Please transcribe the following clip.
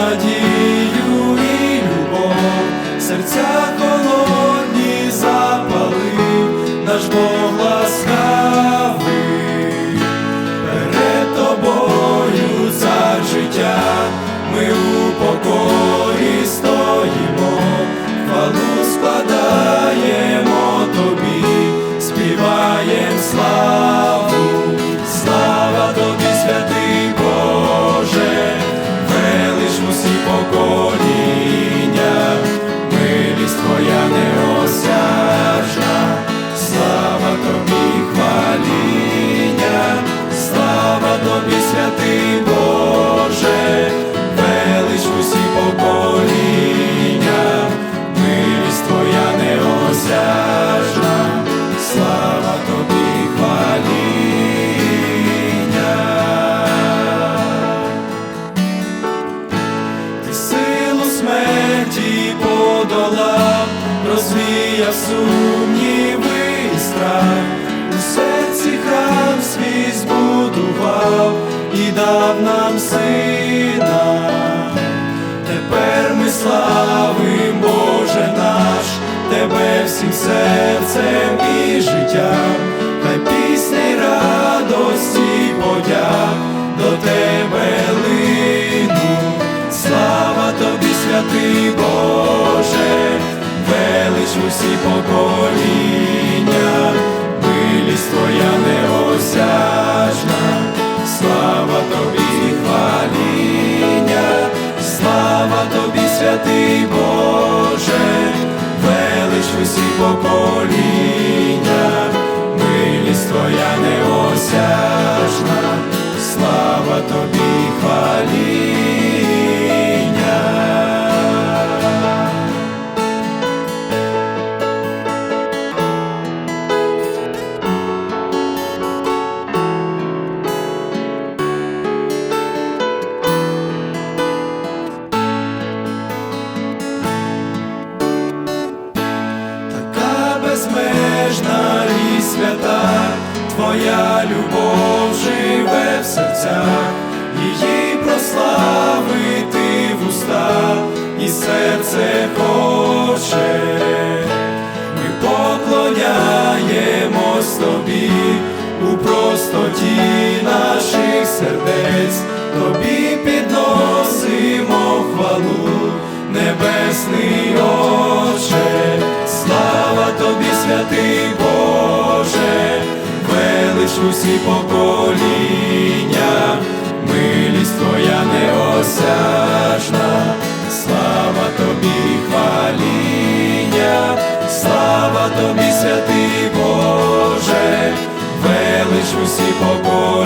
надію і любов, серця холодні запали, наш Бог. Розвіяв сумніви і страх, у серці храм свій збудував і дав нам сина. Тепер ми славим, Боже наш, Тебе всім серцем усі покоління, милість твоя неосяжна, слава тобі, хваління, слава тобі, святий Боже, велич усі покоління, милість твоя неосяжна, безмежна і свята, Твоя любов живе в серцях, її прославити в уста, і серце хоче, ми поклоняємось тобі у простоті наших сердець, тобі підносимо хвалу, небесний усі покоління, милість твоя неосяжна, слава тобі, хваління, слава тобі, святий Боже, велич усі покоління,